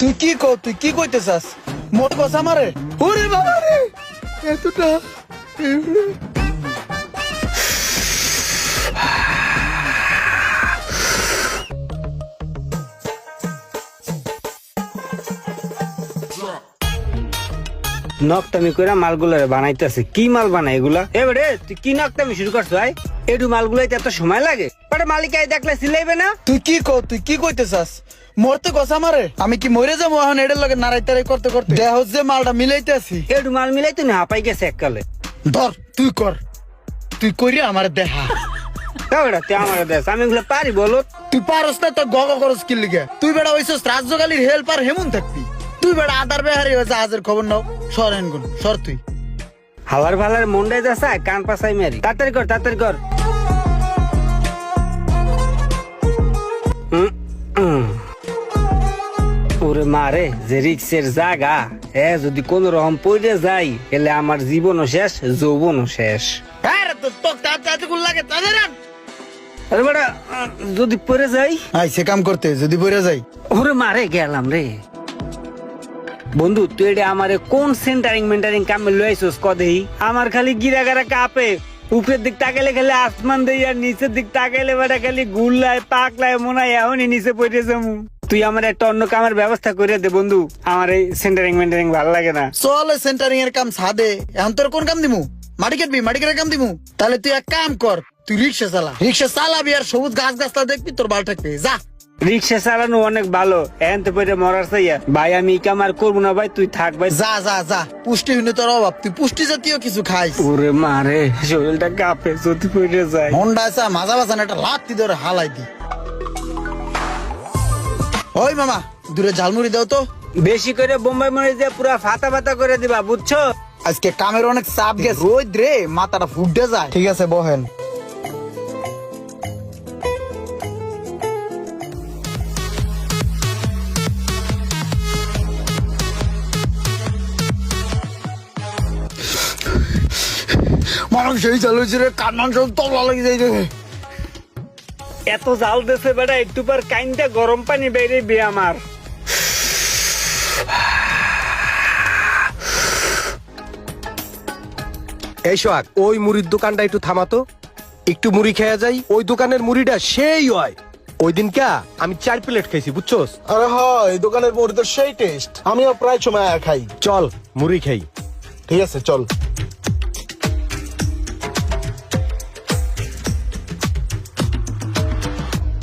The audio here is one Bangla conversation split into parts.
তুই কি কও তুই কি কইতে চাস মোট কস আমারে? ওরে বাবা রে এতটা নকটামি করে মালগুলারে বানাইতেছে। কি মাল বানাই এগুলা? এবারে তুই কি নকটামি শুরু করছ ভাই একটু মালগুলাইতে এত সময় লাগে? ওটা মালিক আই দেখলে সিলাইবে না? তুই কি কও তুই কি কইতে চাস মরতে কস আমারে আমি কি মরে যাব? এখন এটার লগে নাড়াই তারাই করতে করতে। দেহ যে মালটা মিলাইতে আছি একটু মাল মিলাইতে না হাঁপাই গেছে এককালে। ধর তুই কর। তুই করি আমার দেহা। এবারে তুই আমার দেশ। আমি এগুলো পারি বলো। তুই পারস না তো গগ করস কি লিগে? তুই বেড়া হইছস রাজ্যকালীর হেল্পার হেমন থাকবি। তুই বেড়া আদার বেহারি হয়েছে আজের খবর নাও। সর হেন গুন সর তুই। হাওয়ার ভালার মন্ডাই যাচ্ছে কান পাসাই মারি। তাড়াতাড়ি কর তাড়াতাড়ি কর। ওরে মারে যে রিক্সের জায়গা এ যদি কোন রকম পড়ে যাই এলে আমার জীবনও শেষ যৌবনও শেষ। আরে আন আরে। বেটা যদি পড়ে যাই? কাম করতে যদি বইরা যাই। ওরে মারে গেলাম রে। বন্ধু তুই এটা আমারে কোন সেন্টারিং মেন্টারিং কামে লইছস কদেই আমার খালি গিরা গারা কাপে। উপরের দিক তাকাইলে খালি আসমান দেই আর নিচের দিক তাকাইলে বেটা খালি গুল্লায় পাকলায় মনে হয় এখনই নিচে পড়ে যাব তুই আমার একটা অন্য কামের ব্যবস্থা করে দে বন্ধু। আমার এই সেন্টারিং মেন্টারিং ভালো লাগে না। চলে সেন্টারিং এর কাম সাদে এখন তোর কোন কাম দিমু? মাটি কাটবি মাটি কাটার কাম দিমু? তাহলে তুই এক কাম কর তুই রিক্সা চালা। রিক্সা চালাবি আর সবুজ গাছ গাছটা দেখবি তোর ভালো থাকবে যা। রিক্সা চালানো অনেক ভালো। এখন তো পরে মরার চাইয়া। ভাই আমি কাম আর করব না ভাই তুই থাক ভাই। যা যা যা। পুষ্টিহীনতার অভাব। তুই পুষ্টি জাতীয় কিছু খাইস। ওরে মারে শরীরটা কাঁপে যদি পড়ে যায়। মন্ডা আছে মাজা বাজান একটা লাত্তি ধরে হালাই দি। ওই মামা দূরে ঝালমুড়ি দাও তো। বেশি করে বোম্বাই মরিচ দিয়ে পুরা ফাতা ফাতা করে দিবা বুঝছ? আজকে কামের অনেক চাপ গেছে। রোদ রে মাথাটা ফুটে যায়। ঠিক আছে বহেন। মানুষ সেই চালু রে কান মাংস তবলা লেগে যাই এত জাল দেছে বেটা একটু পর কাইনটা গরম পানি বেড়ে বে আমার। এই সোহাগ ওই মুড়ির দোকানটা একটু থামাতো একটু মুড়ি খেয়ে যাই ওই দোকানের মুড়িটা সেই হয়। ওই দিন কা আমি চার প্লেট খাইছি বুঝছোস? আরে হয় দোকানের মুড়ি তো সেই টেস্ট আমিও প্রায় সময় খাই। চল মুড়ি খাই। ঠিক আছে চল।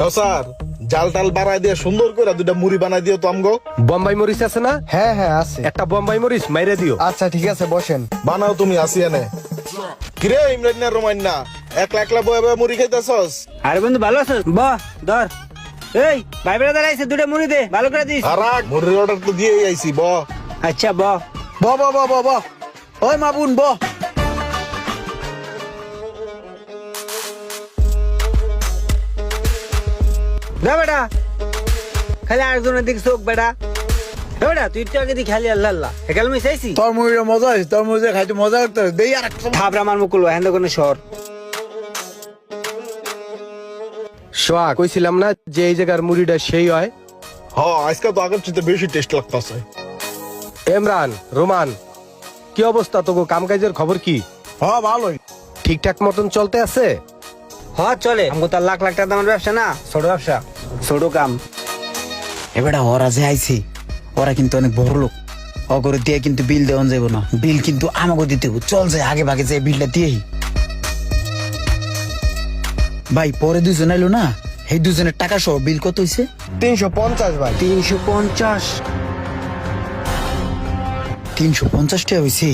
কাউসার জাল টাল বাড়াই দিয়ে সুন্দর করে দুটা মুড়ি বানাই দিও তো আমগো। বোম্বাই মরিচ আছে না? হ্যাঁ হ্যাঁ আছে। একটা বোম্বাই মরিচ মাইরে দিও। আচ্ছা ঠিক আছে বসেন। বানাও তুমি আসি এনে। কিরে ইমরান না রোমান না একলা একলা বয়ে বয়ে মুড়ি খাইতেছস? আরে বন্ধু ভালো আছো বাহ ধর। এই ভাই বেড়া দাঁড়াইছে দুটো মুড়ি দে ভালো করে দিস। আর রাখ, মুড়ির অর্ডার তো দিয়ে আইছি ব। আচ্ছা ব। ব ব ব ব ব। ওই মাবুন ব। যা বেটা। খালি আরেকজনের দিকে চোখ বেটা। বেটা তুই তো আগে দিকে খালি আল্লাহ আল্লাহ। একাল আমি চাইছি তোর মুড়িটা মজা হয়েছে তোর মুড়ি খাইতে মজা করতে হবে। দেই আর একটা থাপড়া মার মুকুল হ্যান্দ কোনো শহর। সোহাগ কইছিলাম না যে এই জায়গার মুড়িটা সেই হয়? হ আজকে তো আগের চেয়ে বেশি টেস্ট লাগতাছে। এমরান রোমান কি অবস্থা তোকে কাম কাজের খবর কি? হ্যাঁ ভালোই। ঠিকঠাক মতন চলতে আছে? হ চলে। আমাকে তার লাখ লাখ টাকা দামের ব্যবসা না ছোট ব্যবসা। ছোট কাম। এবারে ওরা যে আইছে ওরা কিন্তু অনেক বড় লোক। অগরে দিয়ে কিন্তু বিল দেওয়া যাব না। বিল কিন্তু আমাকে দিতে হবে চল যে আগে ভাগে যে বিলটা দিয়েই। ভাই পরে দুজন আইলো না? এই দুজনের টাকা সহ বিল কত হইছে? তিনশো পঞ্চাশ ভাই। তিনশো পঞ্চাশ। তিনশো পঞ্চাশ টাকা হয়েছে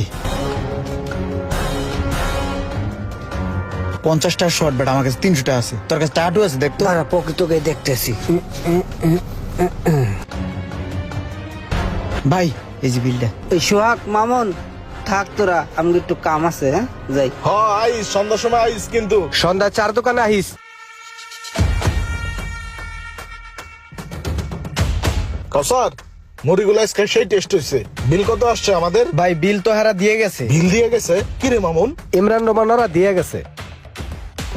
পঞ্চাশ টাকা শর্ট বেটা আমার কাছে তিনশো টাকা আছে। তোর কাছে টাটু আছে দেখতো তারা প্রকৃতকে দেখতেছি। ভাই এই যে বিলটা। এই সোহাগ মামন থাক তোরা আমি একটু কাম আছে হ্যাঁ? যাই। হ আইস সন্ধ্যার সময় আইস কিন্তু। সন্ধ্যা চার দোকানে আহিস কাউসার মুড়িগুলো আজকে সেই টেস্ট হয়েছে বিল কত আসছে আমাদের? ভাই বিল তো হারা দিয়ে গেছে। বিল দিয়ে গেছে? কিরে মামুন? ইমরান রোমান ওরা দিয়ে গেছে।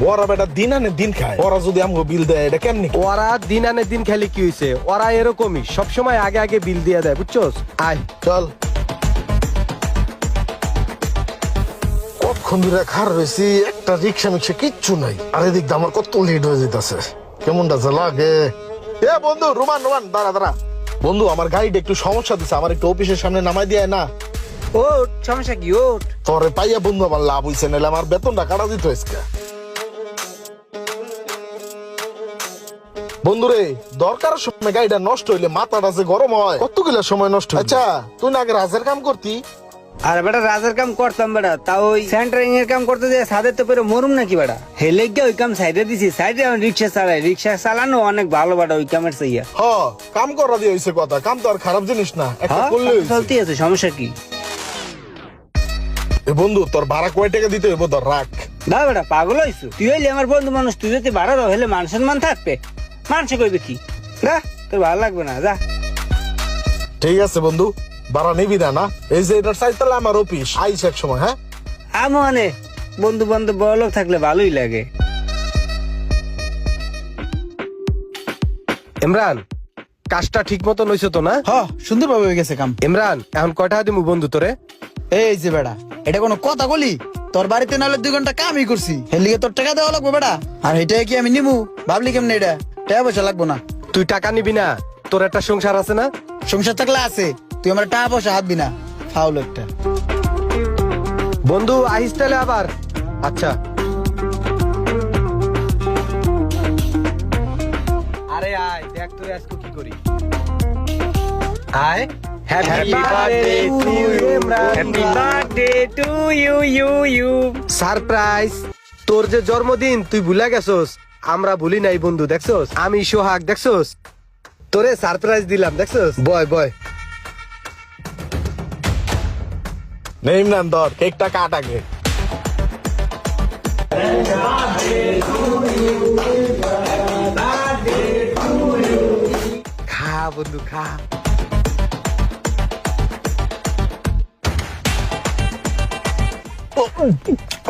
ওরা বেটা দিন আনে দিন খায়। ওরা যদি আমাকে বিল দেয় এটা কেমনি ওরা দিন আনে দিন খেলে কি হয়েছে ওরা এরকমই সবসময় আগে আগে বিল দিয়ে দেয় বুঝছোস? আয়। চল। কতক্ষণ ধরে খার রয়েছি একটা রিক্সা মিক্সা কিচ্ছু নাই। আর এদিক দিয়ে আমার কত লেট হয়ে যেতেছে কেমনটা যে লাগে? এ বন্ধু রোমান রোমান দাঁড়া দাঁড়া। বন্ধু আমার গাড়িটা একটু সমস্যা দিছে আমার একটু অফিসের সামনে নামাই দিয়ে না। ওট সমস্যা কি ওট তোরে পাইয়া বন্ধু আমার লাভ হইছে নাহলে আমার বেতনটা কাটা দিত আজকে। বন্ধুরে দরকার সময় গাড়িটা নষ্ট হইলে মাথাটা যে গরম হয় কতগুলো সময় নষ্ট আচ্ছা তুই না আগে রাজের কাম করতি? আর বেটা রাজের কাম করতাম বেটা তাও ওই সেন্টারিং এর কাম করতে যে সাদের তো পেরে মরুম নাকি বেটা? হেলে গিয়ে ওই কাম সাইডে দিছি সাইডে আমি রিক্সা চালাই রিক্সা চালানো অনেক ভালো বেটা ওই কামের সাইয়া হ কাম করা দিয়ে হইছে কথা কাম তো আর খারাপ জিনিস না একটা হ্যাঁ করলে। চলতে আছে সমস্যা কি? এ বন্ধু তোর ভাড়া কয় টাকা দিতে হইব? তোর রাখ। না বেটা পাগল হইছু। তুই হইলে আমার বন্ধু মানুষ তুই যদি ভাড়া দাও হলে মান সম্মান থাকবে। মানুষে কইবে কি? না। তোর ভালো লাগবে না যা। ঠিক আছে বন্ধু ভাড়া নিবি না না? এই যে এটার সাইজ তাহলে আমার অফিস আইস এক সময় হ্যাঁ? আমি মানে বন্ধু বান্ধব বড় লোক থাকলে ভালোই লাগে। ইমরান কাজটা ঠিক মতো নইছে তো না? হ সুন্দরভাবে হয়ে গেছে কাম। ইমরান এখন কয়টা দিমু বন্ধু তোরে? এই যে বেড়া এটা কোনো কথা বলি? তোর বাড়িতে নাহলে দুই ঘণ্টা কামই করছি। হেলিগে তোর টাকা দেওয়া লাগবে বেড়া। আর এটা কি আমি নিমু? ভাবলি কেমনে এটা? টাকা পয়সা লাগবো না। তুই টাকা নিবি না তোর একটা সংসার আছে না? সংসার থাকলে আছে তুই আমার টাকা পয়সা হাতবি না ফাউল একটা। বন্ধু আহিস তাহলে আবার। আচ্ছা। আরে আয় দেখ তোর আজকে কি করি। আয়। Happy birthday to Imran happy birthday to you you you surprise তোর যে জন্মদিন তুই ভুলে গেছস। আমরা ভুলি নাই বন্ধু দেখছস? আমি সোহাগ দেখছস? তোরে সারপ্রাইজ দিলাম দেখছস? বয় বয়। ইমরান ধর কেকটা কাট আগে। খা বন্ধু খা।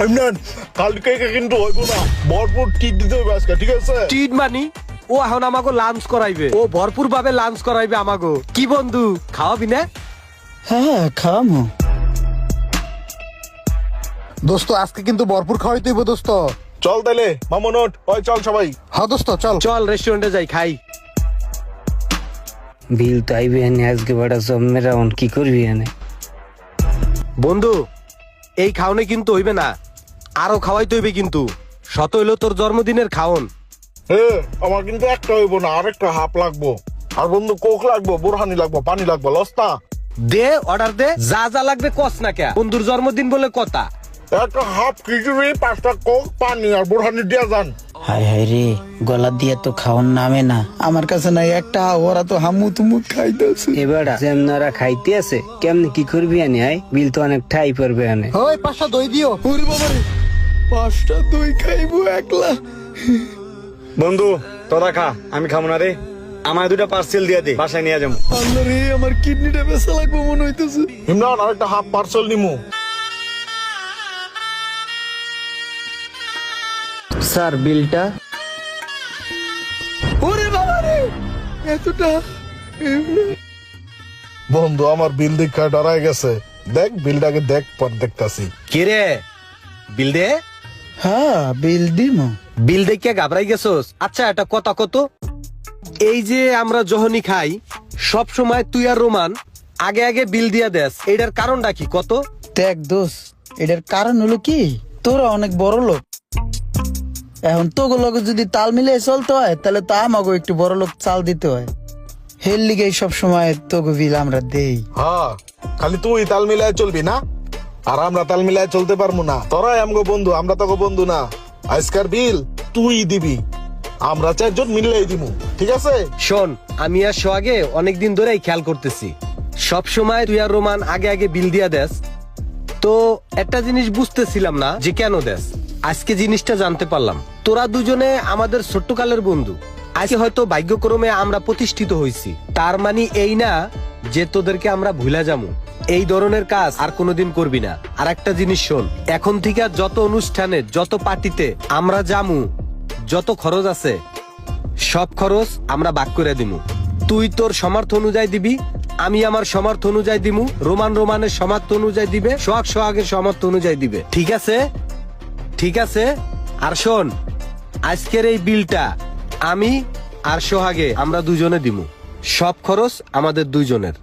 ইমরান কালকে কিন্তু হইব না। ভরপুর টিট দিতে হইবে আজকে ঠিক আছে? ট্রিট মানি? ও এখন আমাকে লাঞ্চ করাইবে। ও ভরপুর ভাবে লাঞ্চ করাইবে আমাকে। কি বন্ধু খাওয়াবি না? হ্যাঁ খাওয়ামো। দোস্ত আজকে কিন্তু ভরপুর খাওয়াই তুইব দোস্ত। চল তাইলে মামুনট ওই চল সবাই। হ্যাঁ দোস্ত চল। চল রেস্টুরেন্টে যাই খাই। বিল তো আইবি আজকে বড় সব মেরা অন কি করবি এনে? বন্ধু এই খাওনে কিন্তু হইবে না। আরও খাওয়াইতে হইবে কিন্তু। শত হইল তোর জন্মদিনের খাওন। হ্যাঁ আমার কিন্তু একটা হইব না আরেকটা হাফ লাগবো। আর বন্ধু কোক লাগবো বোরহানি লাগবো পানি লাগবো লস্তা দে অর্ডার দে। যা যা লাগবে কস না কে। বন্ধুর জন্মদিন বলে কথা। একটা হাফ খিচুড়ি পাঁচটা কোক পানি আর বোরহানি দিয়া যান। হায় হায় রে গলা দিয়ে তো খাওয়ার নামে না। আমার কাছে নাই একটা ওরা তো হামু তুমু খাইতেছে। এবারে যেমনারা খাইতে আছে কেমনে কি করবি আয় বিল তো অনেক ঠাই পড়বে এনে ওই পাঁচটা দই দিও। ওরে বাবা রে পাঁচটা দই খাইবো একলা। বন্ধু তোরা খা আমি খাব না রে। আমার দুটা পার্সেল দিয়ে দে বাসায় নিয়ে যাব। আল্লাহ রে আমার কিডনিটা বেসা লাগবো মনে হইতেছে। ইমরান আরেকটা হাফ পার্সেল নিমু। স্যার বিলটা। ওরে বাবা রে! এতটা বন্ধু আমার বিল দেখা ডরাই গেছে। দেখ বিলটাকে দেখ পর দেখতাছি। কে রে? বিল দে? হ্যাঁ বিল দিমো। বিল দেখে ঘাবড়াই গেছস? আচ্ছা এটা কথা কত? এই যে আমরা যখনই খাই সব সময় তুই আর রোমান আগে আগে বিল দিয়া দেস। এটার কারণটা কি? কত? দেখ দোষ এটার কারণ হলো কি? তোরা অনেক বড় লোক। এখন তো লগে যদি তাল মিলে চলতে হয় তাহলে তো আমাকে একটু বড় লোক চাল দিতে হয়। হের লিগে সব সময় তোগো বিল আমরা দেই। হ্যাঁ খালি তুই তাল মিলায় চলবি না? আর আমরা তাল মিলায় চলতে পারব না। তোরাই আমগো বন্ধু আমরা তোকে বন্ধু না। আজকার বিল তুই দিবি। আমরা চারজন মিললেই দিমু ঠিক আছে? শোন আমি আর সোহাগে অনেকদিন ধরেই খেয়াল করতেছি। সব সময় তুই আর রোমান আগে আগে বিল দিয়া দেস। তো একটা জিনিস বুঝতেছিলাম না যে কেন দেস? আজকে জিনিসটা জানতে পারলাম। তোরা দুজনে আমাদের ছোট্টকালের বন্ধু। আজকে হয়তো ভাগ্যক্রমে আমরা প্রতিষ্ঠিত হইছি। তার মানে এই না যে তোদেরকে আমরা ভুলে যাব। এই ধরনের কাজ আর কোনোদিন করবি না। আর একটা জিনিস শোন, এখন থেকে যত অনুষ্ঠানে, যত পার্টিতে আমরা জামু যত খরচ আছে, সব খরচ আমরা বাক করে দিমু তুই তোর সমর্থ অনুযায়ী দিবি, আমি আমার সমর্থ অনুযায়ী দিমু রোমান রোমানের সমর্থ অনুযায়ী দিবে, সোহাগ সোহাগের সমর্থ অনুযায়ী দিবে। ঠিক আছে? ঠিক আছে? আর শোন, আজকের এই বিলটা আমি আর সোহাগে আমরা দুজনে দিমু। সব খরচ আমাদের দুইজনের।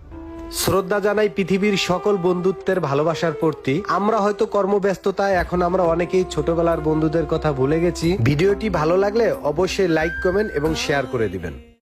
শ্রদ্ধা জানাই পৃথিবীর সকল বন্ধুত্বের ভালোবাসার প্রতি। আমরা হয়তো কর্মব্যস্ততায় এখন আমরা অনেকেই ছোটবেলার বন্ধুদের কথা ভুলে গেছি। ভিডিওটি ভালো লাগলে অবশ্যই লাইক কমেন্ট এবং শেয়ার করে দিবেন।